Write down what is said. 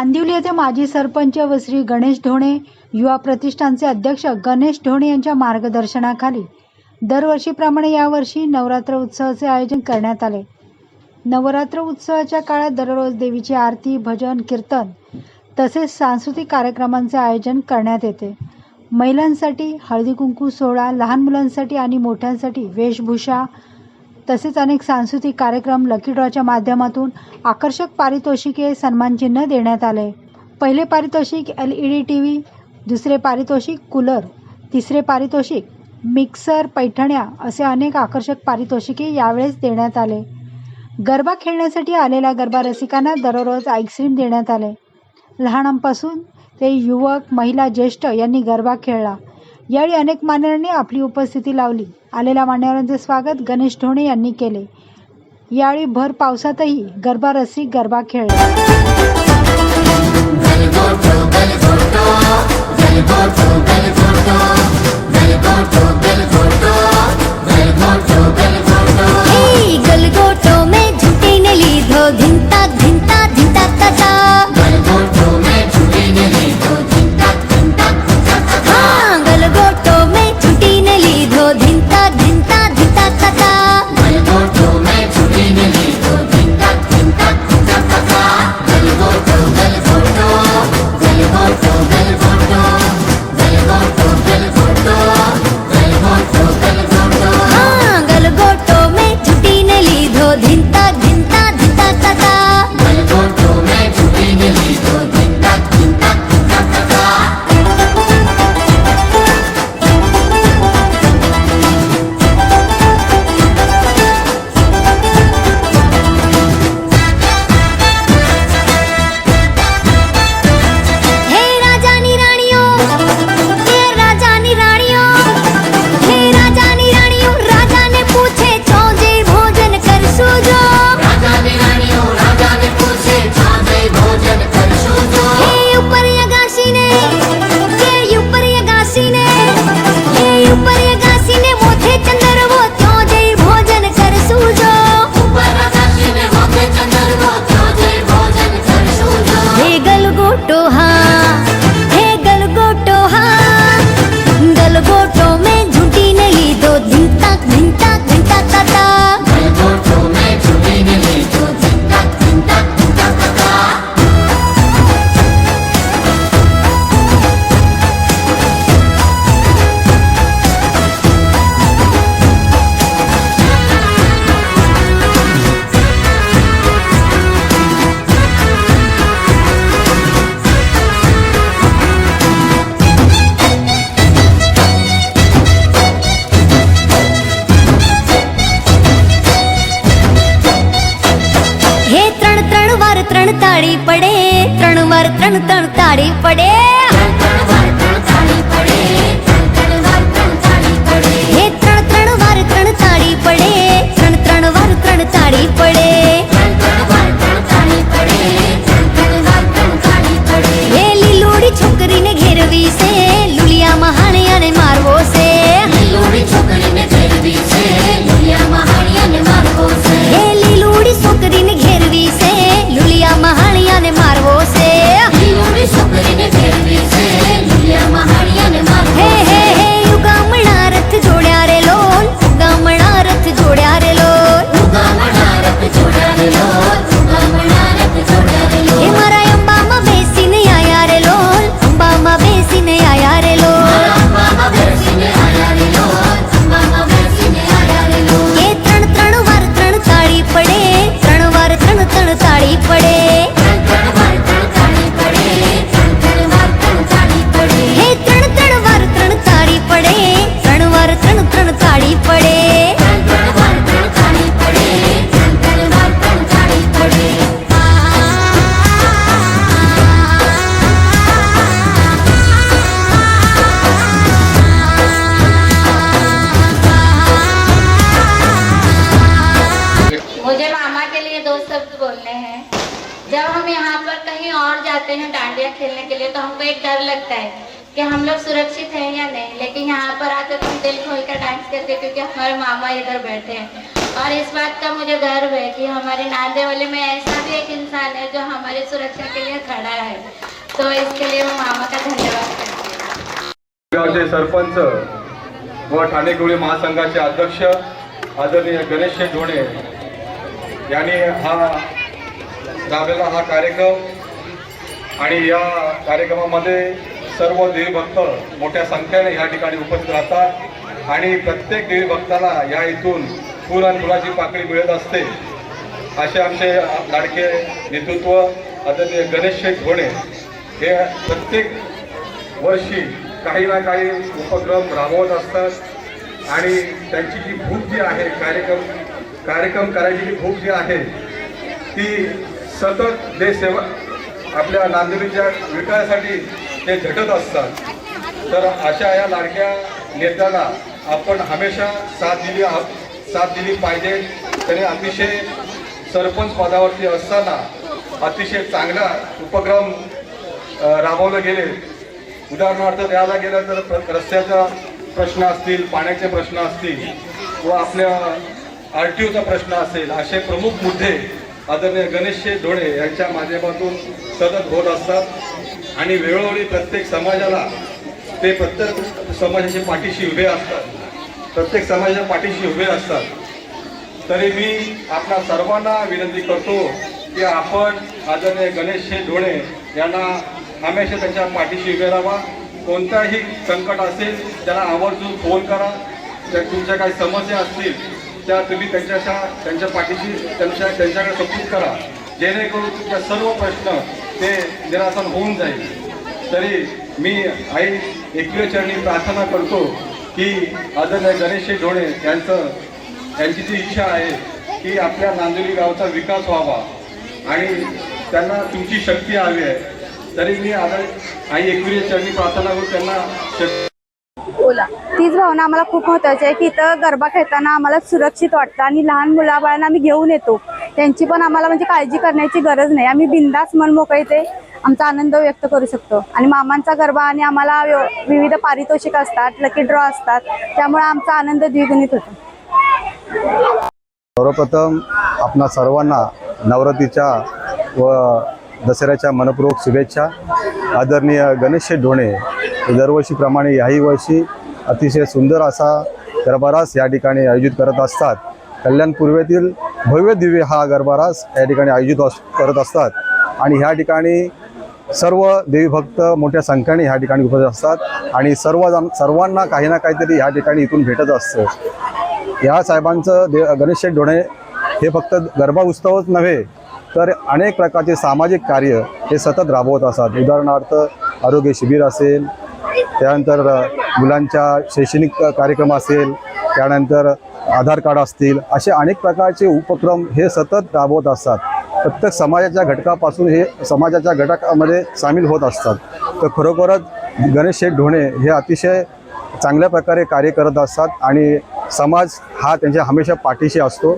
कांदिवली येथे माजी सरपंच व श्री गणेश ढोणे युवा प्रतिष्ठानचे अध्यक्ष गणेश ढोणे यांच्या मार्गदर्शनाखाली दरवर्षीप्रमाणे यावर्षी नवरात्र उत्सवाचे आयोजन करण्यात आले. नवरात्र उत्सवाच्या काळात दररोज देवीची आरती भजन कीर्तन तसेच सांस्कृतिक कार्यक्रमांचे आयोजन करण्यात येते. महिलांसाठी हळदी कुंकू सोहळा लहान मुलांसाठी आणि मोठ्यांसाठी वेशभूषा तसेच अनेक सांस्कृतिक कार्यक्रम लकी ड्रॉच्या माध्यमातून आकर्षक पारितोषिके सन्मानचिन्ह देण्यात आले. पहिले पारितोषिक L E D T V दुसरे पारितोषिक कूलर तिसरे पारितोषिक मिक्सर पैठण्या असे अनेक आकर्षक पारितोषिके यावेळेस देण्यात आले. गरबा खेळण्यासाठी आलेल्या गरबा रसिकांना दररोज आईस्क्रीम देण्यात आले. लहानांपासून ते युवक महिला ज्येष्ठ यांनी गरबा खेळला. यावेळी अनेक मान्यवरांनी आपली उपस्थिती लावली आलेल्या मान्यवरांचे स्वागत गणेश ढोणे यांनी केले यावेळी भर पावसातही गरबा रसिक गरबा खेळला તાળી પડે ત્રણ વાર ત્રણ ત્રણ તાળી પડે. लिए तो हमको एक डर लगता है कि हम लोग सुरक्षित हैं या नहीं। लेकिन यहाँ पर आकर हम दिल खोल कर डांस करते हो क्योंकि हमारे मामा इधर बैठे हैं। और इस बात का मुझे गर्व है कि हमारे नांदे वाले में ऐसा भी एक इंसान है जो हमारी सुरक्षा के लिए खड़ा है। तो इसके लिए मैं मामा का धन्यवाद करती गावचे सरपंच व ठाणे गवळी महासंघाचे अध्यक्ष आदरणीय गणेश ढोणे यांनी हा राबलेला हा कार्यक्रम आणि या कार्यक्रमामध्ये सर्व देवभक्त मोठ्या संख्येने या ठिकाणी उपस्थित राहतात. आणि प्रत्येक देवीभक्ताला या इथून फुल आणि फुलाची पाकळी मिळत असते. असे आमचे लाडके नेतृत्व आदरणीय गणेश शेख घोणे हे प्रत्येक वर्षी काही ना काही उपक्रम राबवत असतात. आणि त्यांची जी भूक जी आहे कार्यक्रम कार्यक्रम करायची जी भूक जी आहे ती सतत देशसेवा आपल्या नांदेडीच्या विकासासाठी ते झटत असतात. तर अशा या लाडक्या नेत्याला आपण हमेशा साथ दिली आह- साथ दिली पाहिजे. त्याने अतिशय सरपंच पदावरती असताना अतिशय चांगला उपक्रम राबवले गेले. उदाहरणार्थ द्यायला गेलं तर प्र- रस्त्याचा प्रश्न असतील पाण्याचे प्रश्न असतील व आपल्या आर टी ओचा प्रश्न असेल असे प्रमुख मुद्दे आदरणीय गणेश ढोळे यांच्या माध्यमातून सतत होत असतात. आणि वेळोवेळी प्रत्येक समाजाला ते प्रत्येक समाजाच्या पाठीशी उभे असतात. प्रत्येक समाजाच्या पाठीशी उभे असतात. तरी मी आपल्या सर्वांना विनंती करतो की आपण आदरणीय गणेश ढोळे यांना हमेशा त्यांच्या पाठीशी उभे राहा. कोणताही संकट असेल त्यांना आवर्जून फोन करा. जर तुमच्या काही समस्या असतील त्या तुम्ही त्यांच्याशा त्यांच्या पाठीशी त्यांच्या त्यांच्याकडे सपोर्ट करा. जेणेकरून तुमच्या सर्व प्रश्न ते निरासन होऊन जाईल. तरी मी आई एकवीर चरणी प्रार्थना करतो की आदरणीय गणेश ढोणे यांचं यांची जी इच्छा आहे की आपल्या नांदोली गावचा विकास व्हावा. आणि त्यांना तुमची शक्ती हवी आहे. तरी मी आदर आई एकविरी चरणी प्रार्थना करून त्यांना शक्ती बोला. तीच भावना आम्हाला खूप महत्वाची आहे की इथं गरबा खेळताना आम्हाला सुरक्षित वाटतं आणि लहान मुलाबाळांना आम्ही घेऊन येतो. त्यांची पण आम्हाला म्हणजे काळजी करण्याची गरज नाही. आम्ही बिंदास मन मोकळे ते आमचा आनंद व्यक्त करू शकतो. आणि मामांचा गरबा आणि आम्हाला विविध पारितोषिक असतात लकी ड्रॉ असतात. त्यामुळे आमचा आनंद द्विगुणित होतो. सर्वप्रथम आपणा सर्वांना नवरात्रीच्या व दसऱ्याच्या मनपूर्वक शुभेच्छा. आदरणीय गणेश ढोणे दरवर्षीप्रमाणे याही वर्षी अतिशय सुंदर असा गरबारास या ठिकाणी आयोजित करत असतात. कल्याण पूर्वेतील भव्य दिव्य हा गरबारास या ठिकाणी आयोजित अस करत असतात. आणि ह्या ठिकाणी सर्व देवीभक्त मोठ्या संख्येने ह्या ठिकाणी उपस्थित असतात. आणि सर्वजण सर्वांना काही ना काहीतरी ह्या ठिकाणी इथून भेटत असतं. या साहेबांचं दे गणेश शेठ ढोणे हे फक्त गरबा उत्सवच नव्हे तर अनेक प्रकारचे सामाजिक कार्य हे सतत राबवत असतात. उदाहरणार्थ आरोग्य शिबिर असेल त्यानंतर मुलांच्या शैक्षणिक कार्यक्रम असेल त्यानंतर आधार कार्ड असतील असे अनेक प्रकारचे उपक्रम हे सतत राबवत असतात. प्रत्येक समाजाच्या घटकापासून हे समाजाच्या घटकामध्ये सामील होत असतात. तर खरोखरच गणेश शेठ ढोणे हे अतिशय चांगल्या प्रकारे कार्य करत असतात आणि समाज हा त्यांच्या हमेशा पाठीशी असतो.